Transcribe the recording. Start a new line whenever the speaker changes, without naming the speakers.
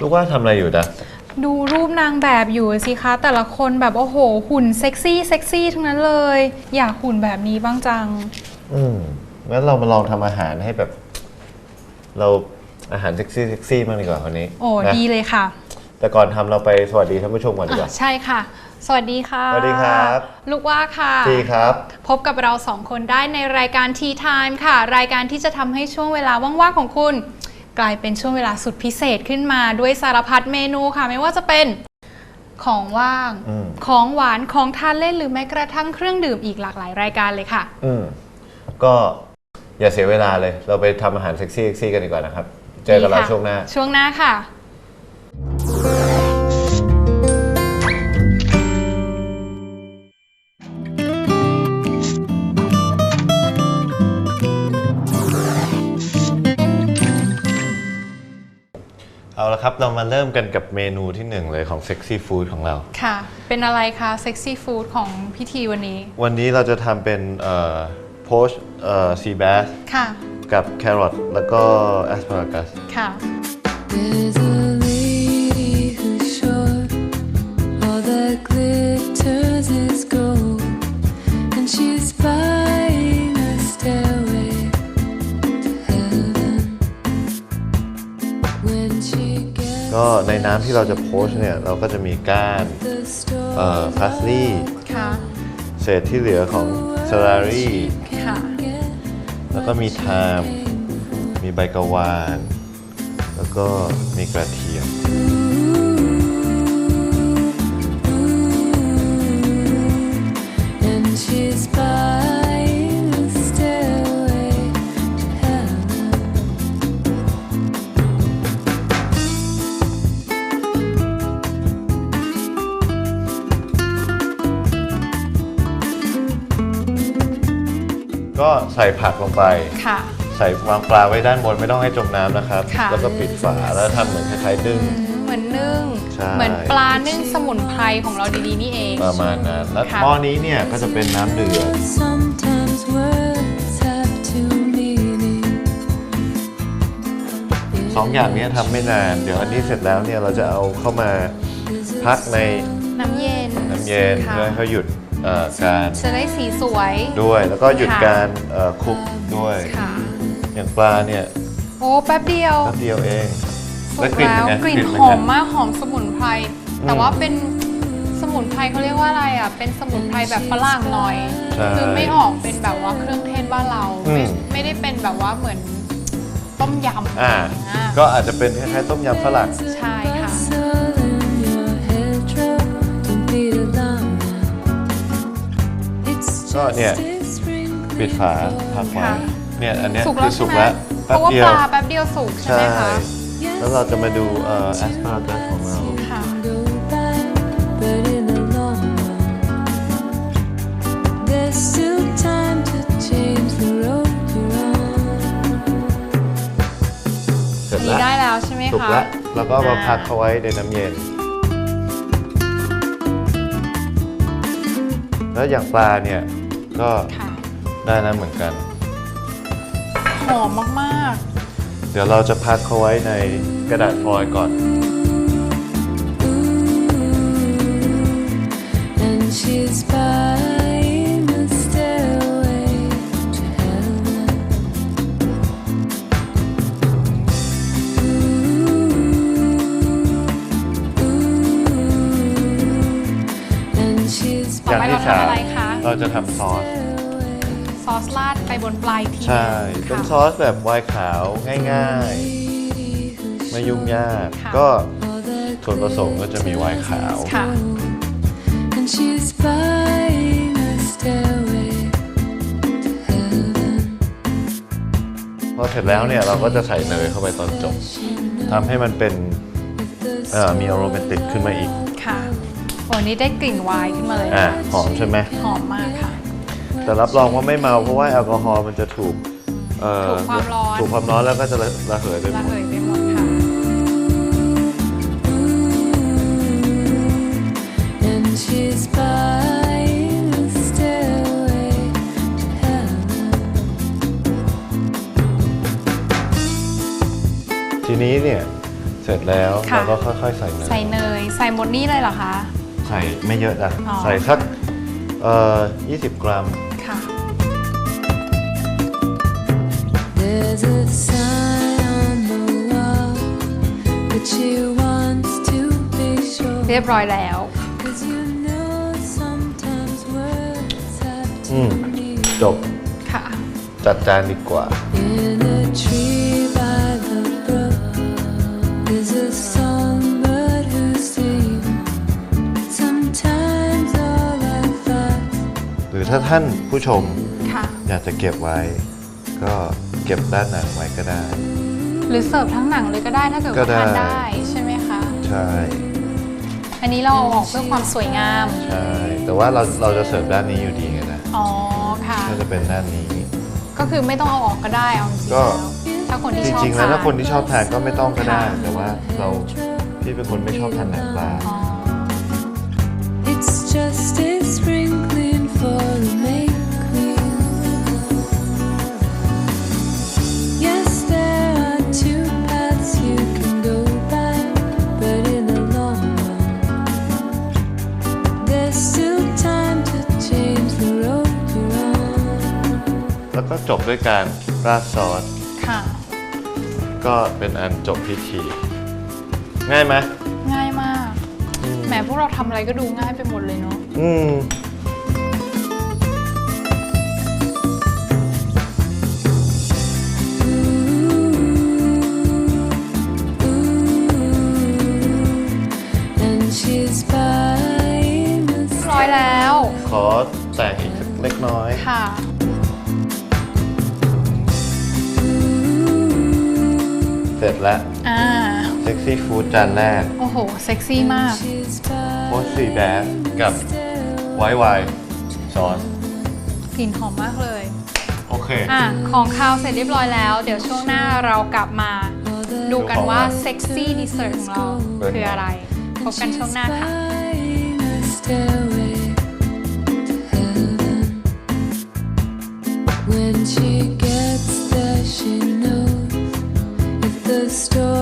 ลูกว่าทำอะไรอยู่นะ
ดูรูปนางแบบอยู่สิคะ แต่ละคนแบบโอ้โห หุ่นเซ็กซี่เซ็กซี่ทั้งนั้นเลย อยากหุ่นแบบนี้บ้างจัง
อืมงั้นเรามาลองทำอาหารให้แบบ เราอาหารเซ็กซี่เซ็กซี่มากดีกว่าวันนี้
โอ้
นะ
ดีเลยค่ะ
แต่ก่อนทำเราไปสวัสดีท่านผู้ชมก่อนดีก
อะ
ว่า
ใช่ค่ะ สวัสดีค่ะ
สวัสดีครับ
ลูกว่าค่ะ
จีครับ
พบกับเราสองคนได้ในรายการ Tea Time ค่ะ รายการที่จะทำให้ช่วงเวลาว่างๆของคุณ กลายเป็นช่วงเวลาสุดพิเศษขึ้นมาด้วยสารพัดเมนูค่ะ ไม่ว่าจะเป็นของว่าง
อืม
ของหวานของทานเล่นหรือแม้กระทั่งเครื่องดื่มอีกหลากหลายรายการเลยค่ะ
อืมก็อย่าเสียเวลาเลย เราไปทำอาหารเซ็กซี่เซ็กซี่กันดีกว่านะครับ เจอกันเรา
ดีค่ะ
ช่วงหน้า
ช่วงหน้าค่ะ
ละครับ เรามาเริ่มกันกับเมนูที่หนึ่งเลยของเซ็กซี่ฟู้ดของเรา
ค่ะ เป็นอะไรคะเซ็กซี่ฟู้ดของพิธีวันนี้
วันนี้เราจะทำเป็นโพชซีแบส
ค่ะ
กับแครอทแล้วก็แอสพารากัส
ค่ะ
There's
ก็
gets
ในน้ำที่เราจะโพชเนี่ยเราก็จะมีก้าน
the store,
เอ่อพาสลีย์
ค่ะ
เศษที่เหลือของซาลารี่
ค่ะ
แล้วก็มีไทม์มีใบกะวาน แล้วก็มีกระเทียม
and she's buying
ส่ผักลงไป
ค่ะ
ใส่วางปลาไว้ด้านบนไม่ต้องให้จมน้ำนะครับ
ค่ะ
แล้วก็ปิดฝาแล้วทำเหมือนคล้ายๆดึง
อืมเหมือนนึ่ง
ใช่
เหมือนปลานึ่งสมุนไพรของเราดีๆนี่เอง
ประมาณนั้น แล้ว
ค่ะ
หม้อนี้เนี่ยก็จะเป็นน้ำเดือด
Sometimes words have two meanings.
สองอย่างเนี้ยทำไม่นาน เดี๋ยวอันนี้เสร็จแล้วเนี่ยเราจะเอาเข้ามาพักใน
น้ำเย็น
น้ำเย็น
ค่ะ
เพื่อให้เขาหยุด เอ่อการ
จะได้สีสวย
ด้วยแล้วก็หยุด
ค่ะ
การเอ่อคลุกด้วย
ค่ะ
อย่างปลาเนี่ย
โอ้ แป๊บเดียว
แป๊บเดียวเอง
สุ
แล้
ก
วกลิ่น
แล้ว
เป็นไง
กลิ่น
กลิ่น
ห
เป็น
อ
ไง
มมากหอมสมุนไพรแต่
อืม
ว่าเป็นสมุนไพรเขาเรียกว่าอะไรอะ เป็นสมุนไพรแบบฝรั่งหน่อย
ใช่
คือไม่ออกเป็นแบบว่าเครื่องเทศบ้านเรา
อืม
ไม่ไม่ได้เป็นแบบว่าเหมือนต้มยำ
อ่า
อ่า
ก็อาจจะเป็นคล้ายๆต้มยำฝรั่ง
ใช่ค่ะ
ก็เนี่ย
just a sprinkling
ปิดฝาพักไว้
ค่ะ
เนี่ยอันเนี้ย
สุก
คื
แล้ว
อ
ใช่
สุก
ไหม
แล้ว
เพ
แป๊บ
ราะว่า
เดีย
ป
ว
ลาแป๊บเดียวสุกใช่ไหม
ใช่
คะ
แล้วเราจะมาดูเอ่อแอสพารากัสของเรา
ค่ะ
go by, but in the long run, there's still time to change the road you're on.
เสร็จ
นี่
แล้ว
ได้แล้วใช่ไหม
สุก
คะ
แล้วแล้วก็มา
อ่า
พักเขาไว้ในน้ำเย็น แล้วอย่างปลาเนี่ย ก็
ค่ะ
ได้แล้วเหมือนกัน
หอมมาก
เดี๋ยวเราจะพักเขาไว้ในกระดาษฟอยล์ก่อน
And she's buying a stairway to heaven. Ooh, and she's
ต่อไปเราทำอะไรคะ
เราจะทำซอส
ๆซอสราดไปบนปลายที
ใช่ เป็น
ค่ะ
ซอสแบบไวน์ขาวง่ายๆ ไม่ยุ่งยาก
ค่ะ
ก็ส่วนผสมก็จะมีไวน์ขาว
ค่ะ
And she's buying a stairway to heaven.
พอเสร็จแล้วเนี่ยเราก็จะใส่เนยเข้าไปตอนจบทำให้มันเป็น เอ่อ มีอโรแมนติกขึ้นมาอีก
ค่ะ โอ้นี่ได้กลิ่นไวน์ขึ้นมาเลย
อะหอมใช่ไหม
หอมมากค่ะ
แต่รับรองว่าไม่เมาเพราะว่าแอลกอฮอล์มันจะถูกเอ่อ
ถูกความร้อน
ถูกความร้อนแล้วก็จะระระเหยไปหม
ระ
ด
เหยไปหมดค่ะ
And she's buying a stairway to heaven.
ทีนี้เนี่ยเสร็จแล้ว
ค่ะ
เราก็ค่อยๆใส่เนย
ใส่เนย ใส่หมดนี่เลยเหรอคะ
ใส่ไม่เยอะนะ
อ๋อ
ใส่สักเอ่อ20 กรัม
ค่ะ
There's a sign on the wall, but she wants to be sure.
เรียบร้อยแล้ว
Cause you know sometimes words have
อื
to
ม
mean.
จบ
ค่ะ
จัดจานดีกว่า
In a tree
ถ้าท่านผู้ชม
ค่ะ
อยากจะเก็บไว้ ก็เก็บด้านหนังไว้ก็ได้
หรือเสิร์ฟทั้งหนังเลยก็ได้ถ้าเกิด
ก็
ว่า
ได้
ทานได้ใช่ไหมคะ
ใช่
อันนี้เราเอาออกเพื่อความสวยงาม
ใช่แต่ว่าเราเราจะเสิร์ฟด้านนี้อยู่ดีไงนะ
อ๋อค่ะ
ก็จะเป็นด้านนี้
ก็คือไม่ต้องเอาออกก็ได้เอาจริงๆ
ก็
แล้วถ้าคนที่
จ
ชอบ
ริงๆ แล้วถ้าคนที่ชอบทานก็ไม่ต้องก็ได้
ค่ะ
แต่ว่าเราพี่เป็นคนไม่ชอบทานหนังปลา
อ๋อ
it's just a sprinkling
ด้วยการราดซอส
ค่ะ
ก็เป็นอันจบพิธี ง่ายไหม
ง่ายมาก แหมพวกเราทำอะไรก็ดูง่ายไปหมดเลยเนาะ
อืม
And she's buying a
ร้อยแล้ว
ขอแต่งอีกสักเล็กน้อย
ค่ะ
เสร็จแล้ว
อ่า
เซ็กซี่ฟู้ดจานแรก
โอ้โห เซ็กซี่มาก
she's
โพสซีแบสกับไวท์ไวน์ซอส
กลิ่นหอมมากเลย
โอเค
อะ ของคาวเสร็จเรียบร้อยแล้ว เดี๋ยวช่วงหน้าเรากลับมา ดูกันว่าเซ็กซี่ดีเซอร์ของเราคืออะไร พบกันช่วงหน้าค่ะ
story